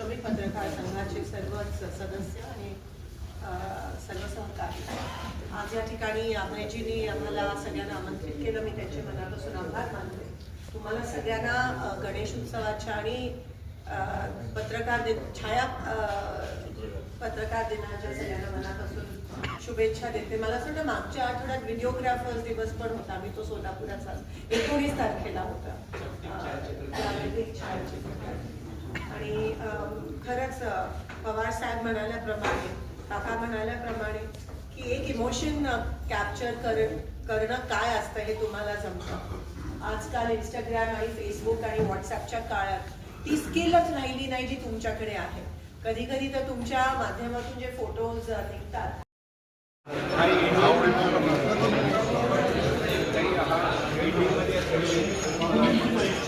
श्रमिक पत्रकार संघाचे सर्वच सदस्य आणि सर्व सहकारी. आज या ठिकाणी अभयजींनी आम्हाला सगळ्यांना आमंत्रित केलं. मी त्यांचे मनापासून आभार मानते. तुम्हाला सगळ्यांना गणेश उत्सवाच्या आणि पत्रकार दिन छाया पत्रकार दिनाच्या सगळ्यांना मनापासून शुभेच्छा देते. मला असं वाटतं मागच्या आठवड्यात व्हिडिओग्राफर्स दिवस पण होता. मी तो सोलापुराचा एकोणीस तारखेला होता. आणि खरंच पवार साहेब म्हणाल्याप्रमाणे काका म्हणाल्याप्रमाणे की एक इमोशन कॅप्चर कर करणं काय असतं हे तुम्हाला जमतं? आजकाल इंस्टाग्राम आणि फेसबुक आणि व्हॉट्सअपच्या काळात ती स्किलच राहिली नाही जी तुमच्याकडे आहे. कधी कधी तर तुमच्या माध्यमातून जे फोटोज निघतात.